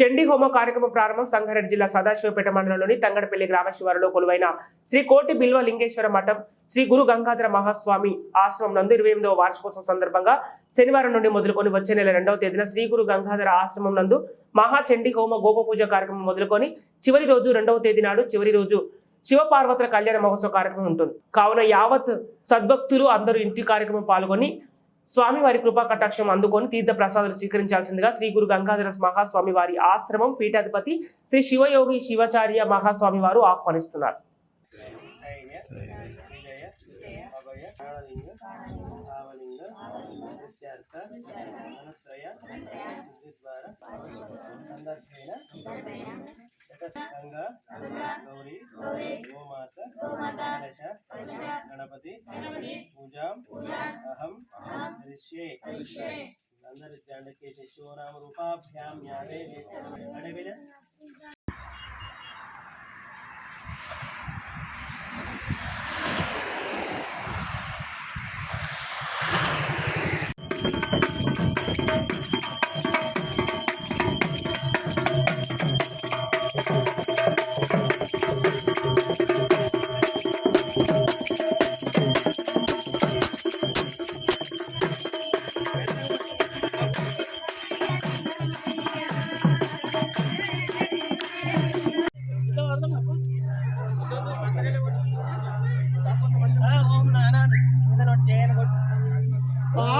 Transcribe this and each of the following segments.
చండీ హోమ కార్యక్రమం ప్రారంభం సంగారెడ్డి జిల్లా సదాశివపేట మండలంలోని తంగడపల్లి గ్రామ శివారులో కొలువైన శ్రీ కోటి బిల్వ లింగేశ్వర మఠం శ్రీ గురు గంగాధర మహాస్వామి ఆశ్రమం నందు ఇరవై ఎనిమిదవ వార్షికోత్సవం సందర్భంగా శనివారం నుండి మొదలుకొని వచ్చే నెల రెండవ తేదీన శ్రీ గురు గంగాధర ఆశ్రమం నందు మహాచండీ హోమ గోప పూజ కార్యక్రమం మొదలుకొని చివరి రోజు రెండవ తేదీ నాడు చివరి రోజు శివపార్వతుల కళ్యాణ మహోత్సవ కార్యక్రమం ఉంటుంది. కావున యావత్ సద్భక్తులు అందరూ ఇంటి కార్యక్రమం పాల్గొని స్వామివారి కృపా కటాక్షం అందుకొని తీర్థ ప్రసాదాలు స్వీకరించాల్సిందిగా శ్రీ గురు గంగాధర మహాస్వామి వారి ఆశ్రమం పీఠాధిపతి శ్రీ శివయోగి శివాచార్య మహాస్వామి వారు ఆహ్వానిస్తున్నారు. గంగా గౌరీ గోమాత గణేశ గణపతి పూజాం అహం కరిష్యే అందరి దండకేసి శివనామ రూపాభ్యాం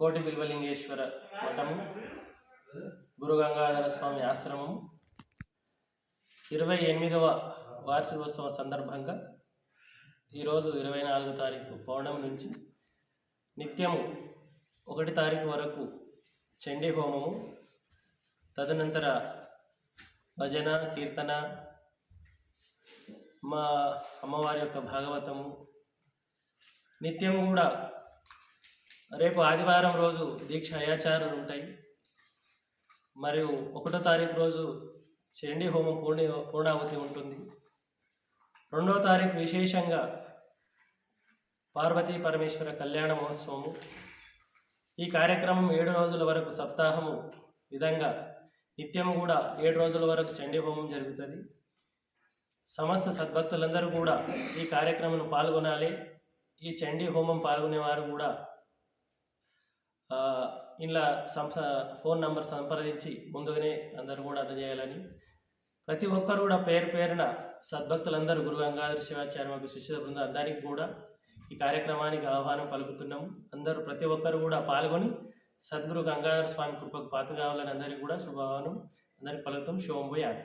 కోటి బిల్వలింగేశ్వర మఠము గురు గంగాధర స్వామి ఆశ్రమం ఇరవై ఎనిమిదవ వార్షికోత్సవ సందర్భంగా ఈరోజు ఇరవై నాలుగు తారీఖు పౌర్ణమి నుంచి నిత్యము ఒకటి తారీఖు వరకు చండీ హోమము తదనంతర భజన కీర్తన మా అమ్మవారి యొక్క భాగవతము. నిత్యము కూడా రేపు ఆదివారం రోజు దీక్ష అయాచారాలు ఉంటాయి. మరియు ఒకటో తారీఖు రోజు చండీ హోమం పూర్ణి పూర్ణావతి ఉంటుంది. రెండవ తారీఖు విశేషంగా పార్వతీ పరమేశ్వర కళ్యాణ మహోత్సవము. ఈ కార్యక్రమం ఏడు రోజుల వరకు సప్తాహము విధంగా నిత్యం కూడా ఏడు రోజుల వరకు చండీ హోమం జరుగుతుంది. సమస్త సద్భక్తులందరూ కూడా ఈ కార్యక్రమం పాల్గొనాలి. ఈ చండీ హోమం పాల్గొనేవారు కూడా ఇలా సంస ఫోన్ నంబర్ సంప్రదించి ముందుగానే అందరూ కూడా అందజేయాలని. ప్రతి ఒక్కరు కూడా పేరు పేరున సద్భక్తులందరూ గురు గంగాధర శివాచార్య మరియు శిష్యుల బృందం అందరికీ కూడా ఈ కార్యక్రమానికి ఆహ్వానం పలుకుతున్నాము. అందరూ ప్రతి ఒక్కరు కూడా పాల్గొని సద్గురు గంగాధర స్వామి కృపకు పాత కావాలని అందరికీ కూడా శుభాహ్వానం అందరికి పలుకుతాం. శుభం పోయాలి